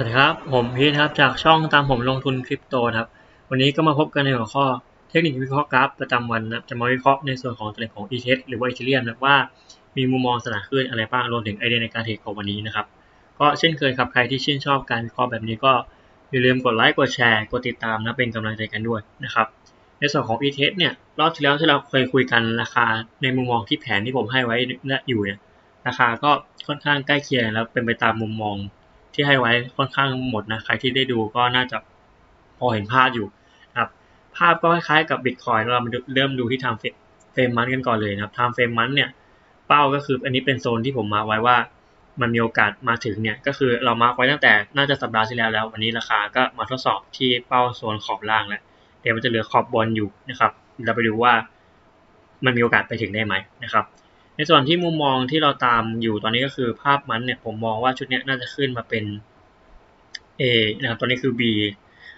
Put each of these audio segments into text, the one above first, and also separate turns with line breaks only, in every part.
สวัสดีครับ ผมพีทครับ จากช่องตามผมลงทุนคริปโตครับ วันนี้ก็มาพบกันในหัวข้อเทคนิควิเคราะห์กราฟประจำวันนะจะมาวิเคราะห์ในส่วนของตัวเลขของ e t h หรือว่า Ethereum นะว่ามีมุมมองสถานขึ้นอะไรบ้างรวมถึงไอเดียในการเทรดของวันนี้นะครับ ก็เช่นเคยครับใครที่ชื่นชอบการวิเคราะห์แบบนี้ก็อย่าลืมกดไลค์กดแชร์กดติดตามนะเป็นกำลังใจกันด้วยนะครับในส่วนของ e t h เนี่ยรอบที่แล้วที่เราเคยคุยกันราคาในมุมมองที่แผนที่ผมให้ไว้อยู่เนี่ยราคาก็ค่อนข้างใกล้เคียงแล้วเป็นไปตามมุมมอง ที่ให้ไว้ค่อนข้างหมดนะ ใครที่ได้ดูก็น่าจะพอเห็นภาพอยู่นะครับภาพก็คล้ายๆกับบิตคอยเรามาเริ่มดูที่ทำเฟรมมันกันก่อนเลยนะครับทำเฟรมมันเนี่ยเป้าก็คืออันนี้เป็นโซนที่ผมมาไว้ว่ามันมีโอกาสมาถึงเนี่ยก็คือเรามาร์กไว้ตั้งแต่น่าจะสัปดาห์ที่แล้วแล้ว วันนี้ราคาก็มาทดสอบที่เป้าโซนขอบล่างแล้วเดี๋ยวมันจะเหลือขอบบนอยู่นะครับเราไปดูว่ามันมีโอกาสไปถึงได้ไหมนะครับ ในส่วนที่มุมมองที่เราตามอยู่ตอนนี้ก็คือภาพมันเนี่ยผมมองว่าชุดนี้น่าจะขึ้นมาเป็น A นะครับตัวนี้คือ B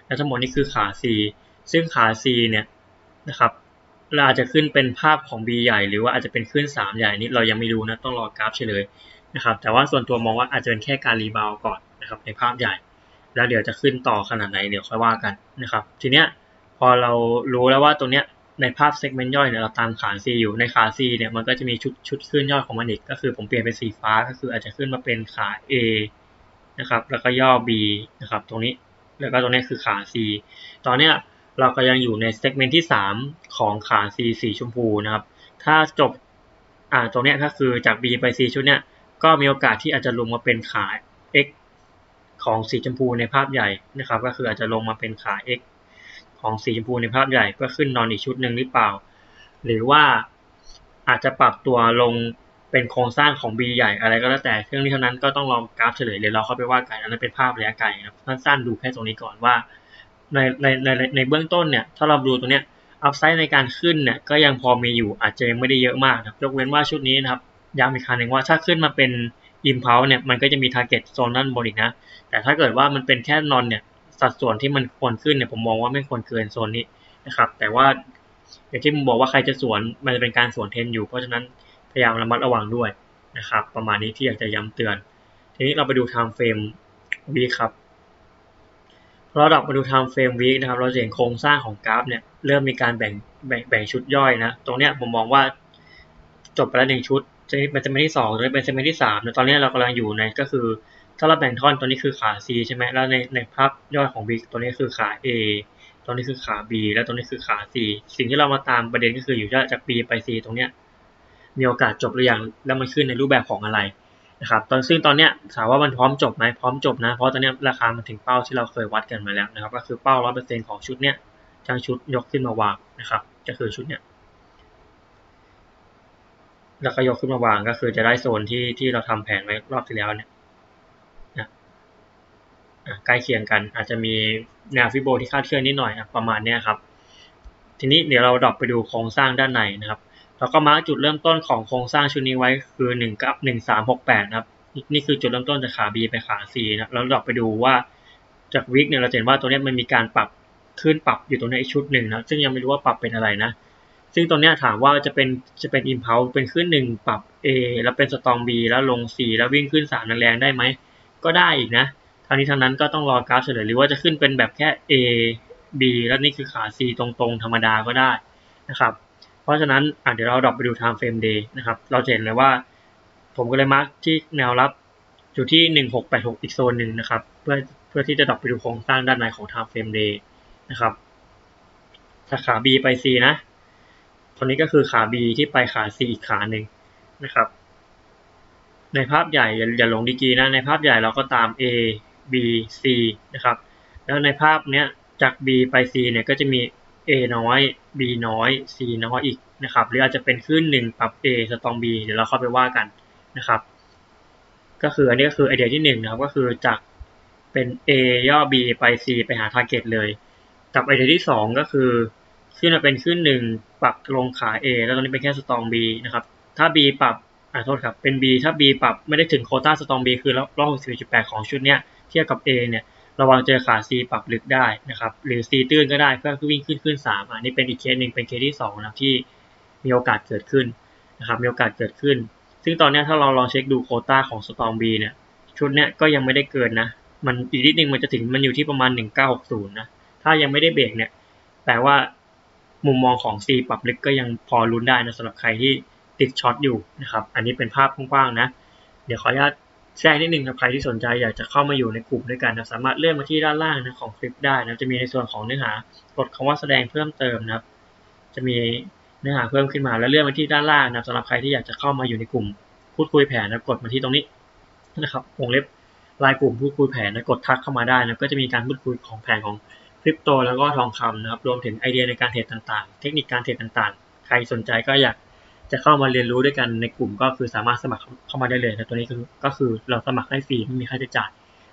แล้วทั้งหมดนี้คือขา C ซึ่งขา C เนี่ยนะครับเราอาจจะขึ้นเป็นภาพของ B ใหญ่ หรือว่าอาจจะเป็นขึ้น 3 ใหญ่นี้เรายังไม่รู้นะต้องรอกราฟเฉลยนะครับแต่ว่าส่วนตัวมองว่าอาจจะเป็นแค่การรีบาวก่อนนะครับในภาพใหญ่ แล้วเดี๋ยวจะขึ้นต่อขนาดไหนเดี๋ยวค่อยว่ากันนะครับทีเนี้ยพอเรารู้แล้วว่าตัวเนี้ย ในภาพเซกเมนต์ย่อยเนี่ยเราตามขา C อยู่ในขา C เนี่ยมันก็จะมีชุดชุดขึ้นย่อยของมันอีก ก็คือผมเปลี่ยนเป็นสีฟ้าก็คืออาจจะขึ้นมาเป็นขา A นะครับแล้วก็ย่อ B นะครับตรงนี้แล้วก็ตรงนี้คือขา C ตอนเนี้ยเราก็ยังอยู่ในเซกเมนต์ที่ 3 ของขา C สีชมพูนะครับ ถ้าจบอ่าตรงเนี้ยก็คือจาก B ไป C ชุดเนี้ยก็มีโอกาสที่อาจจะลงมาเป็นขา X ของสีชมพูในภาพใหญ่นะครับ ก็คืออาจจะลงมาเป็นขา X ของสีชมพูในภาพใหญ่ก็ขึ้นนอนอีกชุดหนึ่งหรือเปล่า หรือว่าอาจจะปรับตัวลงเป็นโครงสร้างของ B ใหญ่อะไรก็แล้วแต่เครื่องนี้เท่านั้นก็ต้องลองกราฟเฉลยเลยเราเข้าไปว่ากันอันนั้นเป็นภาพระยะไกลครับสั้นๆดูแค่ตรงนี้ก่อนว่าในในในในเบื้องต้นเนี่ยถ้าเราดูตรงเนี้ยอัพไซด์ในการขึ้นเนี่ยก็ยังพอมีอยู่อาจจะยังไม่ได้เยอะมากครับยกเว้นว่าชุดนี้นะครับย้ำอีกครั้งหนึ่งว่าถ้าขึ้นมาเป็นอิมเพลเนี่ยมันก็จะมีทาร์เก็ตโซนด้านบนอีกนะ แต่ถ้าเกิดว่ามันเป็นแค่นอนเนี่ย สัดส่วนที่มันควรขึ้นเนี่ยผมมองว่าไม่ควรเกินโซนนี้นะครับ แต่ว่าอย่างที่ผมบอกว่าใครจะสวนมันจะเป็นการสวนเทนอยู่ เพราะฉะนั้นพยายามระมัดระวังด้วยนะครับ ประมาณนี้ที่อยากจะย้ำเตือน ทีนี้เราไปดู time frame วีครับพอเราดับมาดู time frame week นะครับ เราจะเห็นโครงสร้างของกราฟเนี่ยเริ่มมีการแบ่งแบ่งแบ่งชุดย่อยนะ ตรงเนี้ยผมมองว่าจบไปแล้วหนึ่งชุดจะเป็นเซมเมนที่สองจะเป็นเซมเมนที่สามตอนนี้เรากำลังอยู่ในก็คือ ถ้าเราแบ่งท่อนตัวนี้คือขา C ใช่ไหมแล้วในในภาพย่อยของ B ตัวนี้คือขา A ตัวนี้คือขา B แล้วตัวนี้คือขา C สิ่งที่เรามาตามประเด็นก็คืออยู่จาก B ไป C ตรงเนี้ยมีโอกาสจบหรือยังแล้วมันขึ้นในรูปแบบของอะไรนะครับตอนซึ่งตอนเนี้ยถามว่ามันพร้อมจบไหมพร้อมจบนะเพราะตอนนี้ราคามันถึงเป้าที่เราเคยวัดกันมาแล้วนะครับก็คือเป้าร้อยเปอร์เซ็นต์ของชุดเนี้ยทั้งชุดยกขึ้นมาวางนะครับก็คือชุดเนี้ยแล้วก็ยกขึ้นมาวางก็คือจะได้โซนที่ที่เราทำแผนไว้รอบที่แล้วเนี่ย ใกล้เคียงกัน อาจจะมีแนวฟิโบที่คาดเคลื่อนนิดหน่อยประมาณนี้ครับ ทีนี้เดี๋ยวเราดรอปไปดูโครงสร้างด้านในนะครับเราก็มาร์กจุดเริ่มต้นของโครงสร้างชุดนี้ไว้คือ1กับ1368นะครับนี่คือจุดเริ่มต้นจากขา B ไปขา C นะแล้วเราไปดูว่าจากวิกเนี่ยเราเห็นว่าตัวนี้มันมีการปรับขึ้นปรับอยู่ตรงนี้อีกชุดหนึ่งนะซึ่งยังไม่รู้ว่าปรับเป็นอะไรนะ ซึ่งตรงนี้ถามว่าจะเป็นจะเป็นอิมเพลเป็นขึ้นหนึ่งปรับ A แล้วเป็นสตอง B แล้วลง C แล้ววิ่งขึ้น3แรงๆได้ไหมก็ได้อีกนะ ทั้งนี้ทั้งนั้นก็ต้องรอกราฟเฉลยหรือว่าจะขึ้นเป็นแบบแค่ A B แล้วนี่คือขา C ตรงๆ ธรรมดาก็ได้นะครับ เพราะฉะนั้นเดี๋ยวเราดรอปไปดู time frame day นะครับ เราเห็นเลยว่า ผมก็เลยมาร์กที่แนวรับอยู่ที่ 1686 อีกโซนหนึ่งนะครับ เพื่อเพื่อที่จะดรอปไปดูโครงสร้างด้านในของ time frame day นะครับถ้าขา B ไป C นะตัวนี้ก็คือขา B ที่ไปขา C อีกขาหนึ่งนะครับ ในภาพใหญ่อย่าหลงดีกีนะ ในภาพใหญ่เราก็ตาม A B C นะครับ แล้วในภาพเนี้ยจาก B ไป C เนี่ยก็จะมี A น้อย B น้อย C น้อยอีกนะครับ หรืออาจจะเป็นขึ้นหนึ่งปรับ A สตอง B เดี๋ยวเราเข้าไปว่ากันนะครับก็คืออันนี้ก็คือไอเดียที่หนึ่งนะครับก็คือจากเป็น A ย่อ B ไป C ไปหา target เลย กับไอเดียที่สองก็คือขึ้นมาเป็นขึ้นหนึ่งปรับลงขา A แล้วตอนนี้เป็นแค่สตอง B นะครับ ถ้า B ปรับอ่าโทษครับเป็น B ถ้า B ปรับไม่ได้ถึงโคต้าสตอง B คือรอบ61.8ของชุดเนี้ย เทียบกับ A เนี่ยระวังเจอขา C ปรับลึกได้นะครับหรือ C ตื้นก็ได้เพื่อวิ่งขึ้นขึ้น 3 อันนี้เป็นอีกเคสหนึ่งเป็นเคสที่2นะที่มีโอกาสเกิดขึ้นนะครับมีโอกาสเกิดขึ้น ซึ่งตอนนี้ถ้าเราลองเช็คดูโคต้าของ Storm B เนี่ยชุดเนี้ยก็ยังไม่ได้เกินนะมันอีกนิดนึงมันจะถึงมันอยู่ที่ประมาณ 1960นะถ้ายังไม่ได้เบรกเนี่ยแปลว่ามุมมองของ C ปรับลึกก็ยังพอลุ้นได้นะสำหรับใครที่ติดช็อตอยู่นะครับอันนี้เป็นภาพกว้างๆนะเดี๋ยวขออนุญาต แทรกนิดนึงกับใครที่สนใจอยากจะเข้ามาอยู่ในกลุ่มด้วยกันนะสามารถเลื่อนมาที่ด้านล่างนะของคลิปได้นะจะมีในส่วนของเนื้อหากดคำว่าแสดงเพิ่มเติมนะครับ จะมีเนื้อหาเพิ่มขึ้นมาแล้วเลื่อนมาที่ด้านล่างนะสำหรับใครที่อยากจะเข้ามาอยู่ในกลุ่มพูดคุยแผนนะกดมาที่ตรงนี้นะครับวงเล็บรายกลุ่มพูดคุยแผนนะกดทักเข้ามาได้นะก็จะมีการพูดคุยของแผนของคริปโตแล้วก็ทองคำนะครับรวมถึงไอเดียในการเทรดต่างๆ เทคนิคการเทรดต่างๆ ใครสนใจก็อยาก จะเข้ามาเรียนรู้ด้วยกันในกลุ่มก็คือสามารถสมัครเข้ามาได้เลยนะตัวนี้ก็คือเราสมัครให้ฟรีไม่มีค่าใช้จ่าย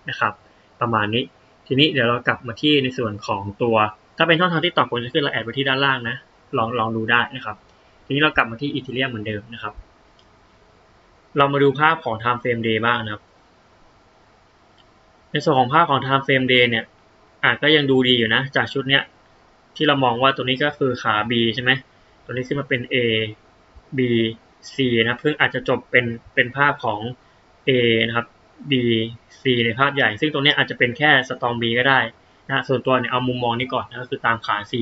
นะครับ ประมาณนี้ ทีนี้เดี๋ยวเรากลับมาที่ในส่วนของตัว ถ้าเป็นช่องทางที่ต่อผลจะขึ้นเราแอดไว้ที่ด้านล่างนะ ลองลองดูได้นะครับ ทีนี้เรากลับมาที่อีเทเรียมเหมือนเดิมนะครับ เรามาดูภาพของ time frame day บ้างนะครับ ในส่วนของภาพของ time frame day เนี่ยอาจก็ยังดูดีอยู่นะ จากชุดเนี้ยที่เรามองว่าตัวนี้ก็คือขา B ใช่ไหมตัวนี้ขึ้นมาเป็น A B C นะครับเพิ่งอาจจะจบเป็นเป็นภาพของ A นะครับ B C ในภาพใหญ่ ซึ่งตรงนี้อาจจะเป็นแค่สตอง B ก็ได้นะส่วนตัวเนี่ยเอามุมมองนี้ก่อนนะก็คือตามขา C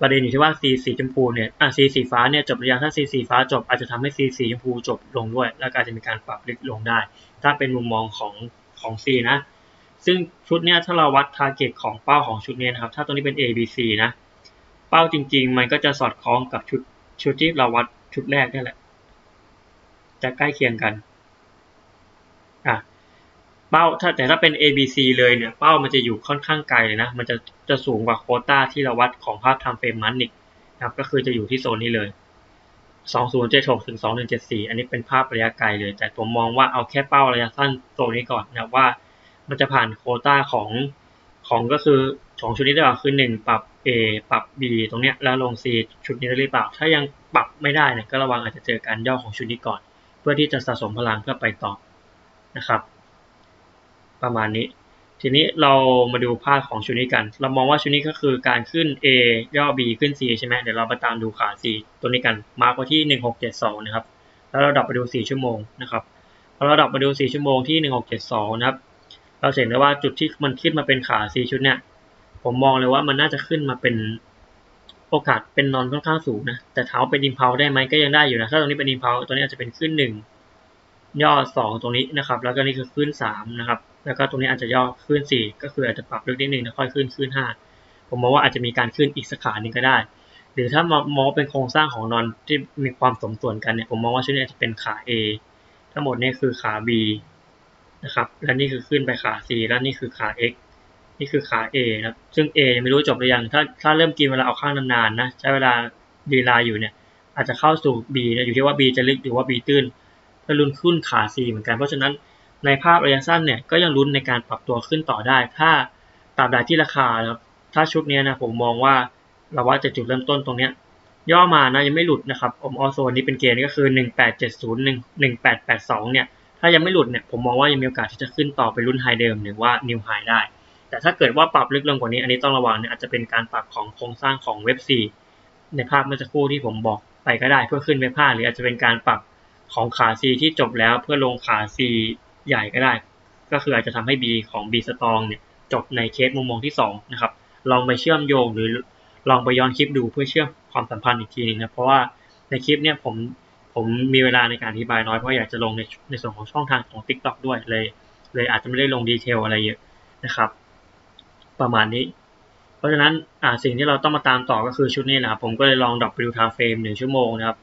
ประเด็นอยู่ที่ว่า C สีชมพูเนี่ยอะ C สีฟ้าเนี่ยจบหรือยังถ้า C สีฟ้าจบอาจจะทำให้ C สีชมพูจบลงด้วย แล้วก็อาจจะมีการปรับลึกลงได้ ถ้าเป็นมุมมองของของ C นะ ซึ่งชุดเนี้ยถ้าเราวัด target ของเป้าของชุดนี้นะครับ ถ้าตรงนี้เป็น A B C นะ เป้าจริง ๆ มันก็จะสอดคล้องกับชุดชุดที่เราวัด ชุดแรกนี่แหละ จะใกล้เคียงกันอะเป้าถ้าแต่ถ้าเป็น A B C เลยเนี่ย เป้ามันจะอยู่ค่อนข้างไกลเลยนะ มันจะจะสูงกว่าโคต้าที่เราวัดของภาพทำเฟรมมันนิกนะครับ ก็คือจะอยู่ที่โซนนี้เลย 2076ถึง2174 อันนี้เป็นภาพระยะไกลเลย แต่ผมมองว่าเอาแค่เป้าระยะสั้นโซนนี้ก่อนนะว่า มันจะผ่านโคต้าของของก็คือของชุดนี้ได้หรือเปล่าคือหนึ่งปรับ A ปรับ B ตรงเนี้ยแล้วลง C ชุดนี้ได้หรือเปล่า ถ้ายัง ปรับไม่ได้เนี่ยก็ระวังอาจจะเจอการย่อของชุดนี้ก่อน เพื่อที่จะสะสมพลังเพื่อไปต่อนะครับ ประมาณนี้ ทีนี้เรามาดูภาพของชุดนี้กัน เรามองว่าชุดนี้ก็คือการขึ้น A ย่อ B ขึ้น C ใช่ไหมเดี๋ยวเรามาตามดูขา C ตัวนี้กันมาร์กไว้ที่ 1672 นะครับ แล้วเราดับไปดู 4 ชั่วโมงนะครับพอเราดับมาดู 4 ชั่วโมงที่ 1672 นะครับ เราเห็นได้ว่าจุดที่มันขึ้นมาเป็นขา C ชุดเนี้ยผมมองเลยว่ามันน่าจะขึ้นมาเป็น โอกาสเป็นนอนค่อนข้างสูงนะ แต่เท้าเป็นอิมเพลได้ไหมก็ยังได้อยู่นะ ถ้าตรงนี้เป็นอิมเพลตัวนี้อาจจะเป็นขึ้นหนึ่งย่อสองตรงนี้นะครับ แล้วก็นี่คือขึ้นสามนะครับ แล้วก็ตรงนี้อาจจะย่อขึ้นสี่ก็คืออาจจะปรับลึกนิดนึงแล้วค่อยขึ้นขึ้นห้าผมมองว่าอาจจะมีการขึ้นอีกสักขาหนึ่งก็ได้ หรือถ้ามองเป็นโครงสร้างของนอนที่มีความสมส่วนกันเนี่ย ผมมองว่าชุดนี้อาจจะเป็นขา A ทั้งหมดนี่คือขา B นะครับ และนี่คือขึ้นไปขา C และนี่คือขา X นี่คือขา A นะครับ ซึ่ง A ยังไม่รู้จบหรือยัง ถ้าถ้าเริ่มกินเวลาเอาข้างนานๆนะ ใช้เวลาดีลาอยู่เนี่ย อาจจะเข้าสู่ B นะอยู่ที่ว่า B จะลึกหรือว่า B ตื้นเพื่อลุ้นขึ้นขา C เหมือนกัน เพราะฉะนั้นในภาพระยะสั้นเนี่ยก็ยังลุ้นในการปรับตัวขึ้นต่อได้ ถ้าตราบใดที่ราคาครับ ถ้าชุดนี้นะผมมองว่าเราว่าจะจุดเริ่มต้นตรงเนี้ยย่อมานะยังไม่หลุดนะครับผมออโซนนี้เป็นเกณฑ์ก็คือ 1870 1882 เนี่ย ถ้ายังไม่หลุดเนี่ยผมมองว่ายังมีโอกาสที่จะขึ้นต่อไปรุ่นไฮเดิมหรือว่านิวไฮได้ แต่ถ้าเกิดว่าปรับลึกลงกว่านี้ อันนี้ต้องระวังเนี่ยอาจจะเป็นการปรับของโครงสร้างของเว็บ4ในภาพเมื่อสักครู่ที่ผมบอกไปก็ได้เพื่อขึ้นเว็บ5หรืออาจจะเป็นการปรับของขา C ที่จบแล้วเพื่อลงขา C ใหญ่ก็ได้ ก็คืออาจจะทำให้ B ของ B strong เนี่ยจบในเคสมุมมองที่2นะครับลองไปเชื่อมโยงหรือลองไปย้อนคลิปดูเพื่อเชื่อมความสัมพันธ์อีกทีนึงนะเพราะว่าในคลิปเนี่ยผมผมมีเวลาในการอธิบายน้อยเพราะอยากจะลงในในส่วนของช่องทางของ TikTok ด้วยเลย เลยอาจจะไม่ได้ลงดีเทลอะไรเยอะนะครับ ประมาณนี้ เพราะฉะนั้นอ่าสิ่งที่เราต้องมาตามต่อก็คือชุดนี้แหละครับผมก็เลยลองดรอปไปดู time frame หนึ่งชั่วโมงนะครับ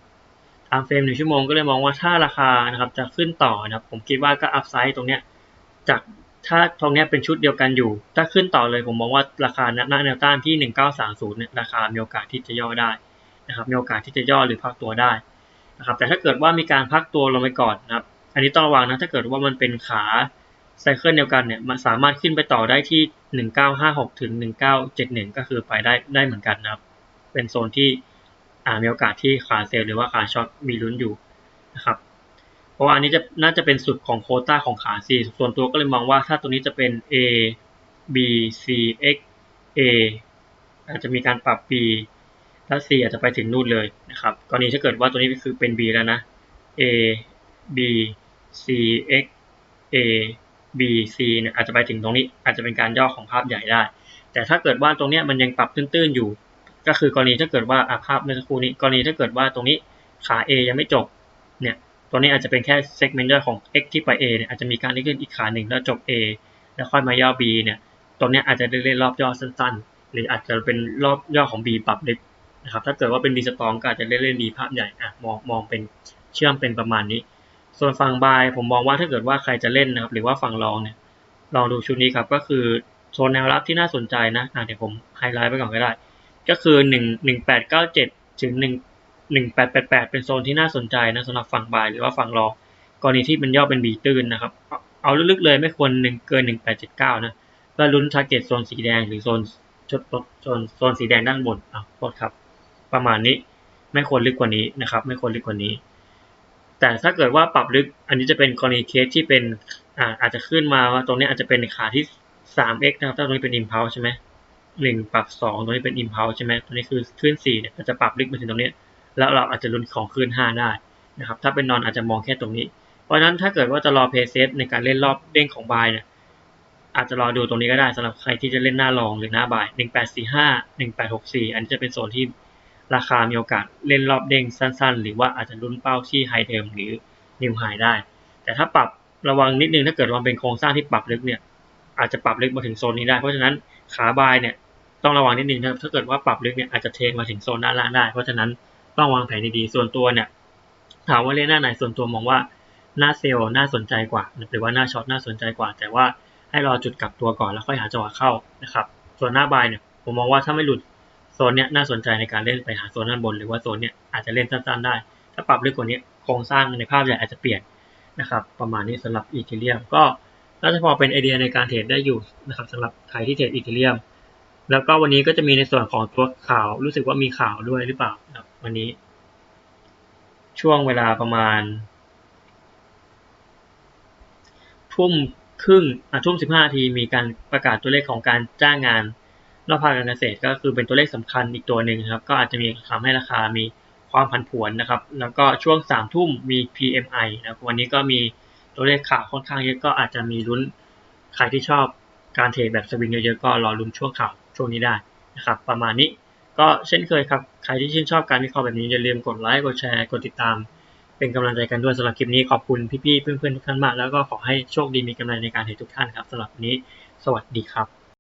time frame หนึ่งชั่วโมงก็เลยมองว่าถ้าราคานะครับจะขึ้นต่อนะครับผมคิดว่าก็อัพไซด์ตรงเนี้ยจากถ้าตรงเนี้ยเป็นชุดเดียวกันอยู่ ถ้าขึ้นต่อเลยผมมองว่าราคาหน้าแนวต้านที่ 1930เนี่ยราคามีโอกาสที่จะย่อได้นะครับมีโอกาสที่จะย่อหรือพักตัวได้นะครับแต่ถ้าเกิดว่ามีการพักตัวลงไปก่อนนะครับอันนี้ต้องระวังนะถ้าเกิดว่ามันเป็นขา ไซเคิลเดียวกันเนี่ยมันสามารถขึ้นไปต่อได้ที่ 1956 ถึง 1971 ก็คือไปได้ได้เหมือนกันนะครับ เป็นโซนที่อ่ามีโอกาสที่ขาเซลหรือว่าขาช็อตมีลุ้นอยู่นะครับเพราะว่าอันนี้จะน่าจะเป็นสุดของโคต้าของขา C ส่วนตัวก็เลยมองว่าถ้าตัวนี้จะเป็น A B C X A อาจจะมีการปรับ B แล้ว C อาจจะไปถึงนู่นเลยนะครับกรณีถ้าเกิดว่าตัวนี้คือเป็น B แล้วนะ A B C X A B C เนี่ยอาจจะไปถึงตรงนี้ อาจจะเป็นการย่อของภาพใหญ่ได้ แต่ถ้าเกิดว่าตรงเนี้ยมันยังปรับตื้นๆอยู่ ก็คือกรณีถ้าเกิดว่าภาพเมื่อสักครู่นี้กรณีถ้าเกิดว่าตรงนี้ขา A ยังไม่จบเนี่ยตัวนี้อาจจะเป็นแค่ segment ย่อยของ x ที่ไป A เนี่ยอาจจะมีการเล่นอีกขาหนึ่งแล้วจบ A แล้วค่อยมาย่อ B เนี่ยตรงเนี้ยอาจจะเล่นรอบย่อสั้นๆ หรืออาจจะเป็นรอบย่อของ B ปรับลึกนะครับถ้าเกิดว่าเป็น B สตองก็อาจจะเล่นเล่น B ภาพใหญ่อะมองมองเป็นเชื่อมเป็นประมาณนี้ ส่วนฝั่งบายผมมองว่าถ้าเกิดว่าใครจะเล่นนะครับ หรือว่าฝั่งรองเนี่ยลองดูชุดนี้ครับก็คือโซนแนวรับที่น่าสนใจนะอะเดี๋ยวผมไฮไลท์ไปก่อนก็ได้ ก็คือหนึ่งหนึ่งแปดเก้าเจ็ดถึงหนึ่งหนึ่งแปดแปดแปดเป็นโซนที่น่าสนใจนะสำหรับฝั่งบายหรือว่าฝั่งรองกรณีที่มันย่อเป็นบีตื้นนะครับ เอาลึกๆเลยไม่ควรหนึ่งเกินหนึ่งแปดเจ็ดเก้านะก็ลุ้นทาร์เก็ตโซนสีแดงหรือโซนชดโซนโซนสีแดงด้านบนอะโทษครับ ประมาณนี้ไม่ควรลึกกว่านี้นะครับ ไม่ควรลึกกว่านี้ แต่ถ้าเกิดว่าปรับลึกอันนี้จะเป็นกรณีเคสที่เป็นอาอาจจะขึ้นมาว่าตรงนี้อาจจะเป็นขาที่ 3x นะครับถ้าตรงนี้เป็น impulse ใช่ไหมหนึ่งปรับสองตรงนี้เป็น impulse ใช่ไหมตัวนี้คือขึ้นสี่เนี่ยจะปรับลึกมาถึงตรงนี้ แล้วเราอาจจะลุ้นของขึ้นห้าได้นะครับถ้าเป็นนอนอาจจะมองแค่ตรงนี้ เพราะฉะนั้นถ้าเกิดว่าจะรอเพย์เซฟในการเล่นรอบเด้งของบายเนี่ยอาจจะรอดูตรงนี้ก็ได้สำหรับใครที่จะเล่นหน้ารองหรือหน้าบ่ายหนึ่งแปดสี่ห้าหนึ่งแปดหกสี่อันนี้จะเป็นโซนที่ ราคามีโอกาสเล่นรอบเด้งสั้น ๆ หรือว่าอาจจะลุ้นเป้าที่ไฮเดิมหรือนิวไฮได้ แต่ถ้าปรับระวังนิดนึงถ้าเกิดว่าเป็นโครงสร้างที่ปรับลึกเนี่ยอาจจะปรับลึกมาถึงโซนนี้ได้ เพราะฉะนั้นขาบายเนี่ยต้องระวังนิดนึงนะครับถ้าเกิดว่าปรับลึกเนี่ยอาจจะเทมาถึงโซนด้านล่างได้ เพราะฉะนั้นต้องวางแผนดีๆ ส่วนตัวเนี่ยถามว่าเล่นหน้าไหนส่วนตัวมองว่าหน้าเซลล์น่าสนใจกว่า หรือว่าหน้าช็อตน่าสนใจกว่า แต่ว่าให้รอจุดกลับตัวก่อนแล้วค่อยหาจังหวะเข้านะครับ ส่วนหน้าบายเนี่ยผมมองว่าถ้าไม่หลุด โซนเนี้ยน่าสนใจในการเล่นไปหาโซนด้านบน หรือว่าโซนเนี้ยอาจจะเล่นสั้นๆได้ ถ้าปรับลึกกว่านี้โครงสร้างในภาพใหญ่อาจจะเปลี่ยนนะครับ ประมาณนี้สำหรับอีเทเรียมก็น่าจะพอเป็นไอเดียในการเทรดได้อยู่นะครับสำหรับใครที่เทรดอีเทเรียมแล้วก็วันนี้ก็จะมีในส่วนของตัวข่าวรู้สึกว่ามีข่าวด้วยหรือเปล่าครับวันนี้ ช่วงเวลาประมาณ ทุ่มครึ่งอะทุ่มสิบห้าทีมีการประกาศตัวเลขของการจ้างงาน นอกภาคการเกษตรก็คือเป็นตัวเลขสำคัญอีกตัวหนึ่งครับ ก็อาจจะมีทำให้ราคามีความผันผวนนะครับ แล้วก็ช่วงสามทุ่มมี PMI นะครับวันนี้ก็มีตัวเลขข่าวค่อนข้างเยอะก็อาจจะมีลุ้นใครที่ชอบการเทรดแบบสวิงเยอะๆก็รอลุ้นช่วงข่าวช่วงนี้ได้นะครับประมาณนี้ก็เช่นเคยครับ ใครที่ชื่นชอบการวิเคราะห์แบบนี้อย่าลืมกดไลค์กดแชร์กดติดตาม เป็นกำลังใจกันด้วยสำหรับคลิปนี้ขอบคุณพี่ๆเพื่อนๆทุกท่านมาก แล้วก็ขอให้โชคดีมีกำลังในการเทรดทุกท่านครับสำหรับวันนี้ สวัสดีครับ